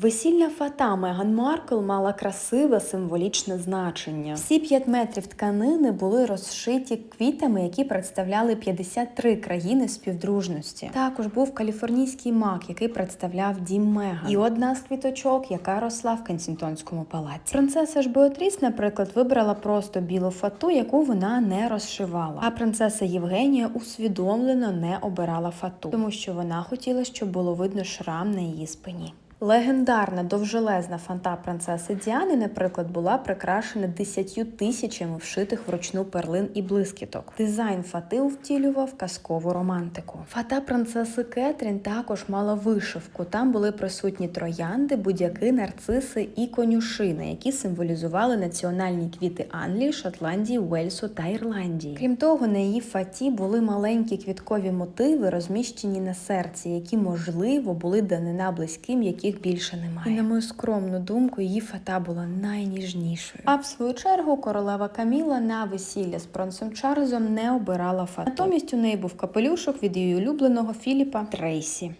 Весільна фата Меган Маркл мала красиве символічне значення. Всі 5 метрів тканини були розшиті квітами, які представляли 53 країни співдружності. Також був каліфорнійський мак, який представляв дім Меган. І одна з квіточок, яка росла в Кенсінгтонському палаці. Принцеса ж Беатріс, наприклад, вибрала просто білу фату, яку вона не розшивала. А принцеса Євгенія усвідомлено не обирала фату, тому що вона хотіла, щоб було видно шрам на її спині. Легендарна довжелезна фанта принцеси Діани, наприклад, була прикрашена 10 тисячами вшитих вручну перлин і блискіток. Дизайн фати втілював казкову романтику. Фата принцеси Кетрін також мала вишивку. Там були присутні троянди, будяки, нарциси і конюшини, які символізували національні квіти Англії, Шотландії, Уельсу та Ірландії. Крім того, на її фаті були маленькі квіткові мотиви, розміщені на серці, які можливо були данина близьким, яких більше немає. І на мою скромну думку, її фата була найніжнішою. А в свою чергу королева Каміла на весілля з принцем Чарльзом не обирала фату. Натомість у неї був капелюшок від її улюбленого Філіпа Трейсі.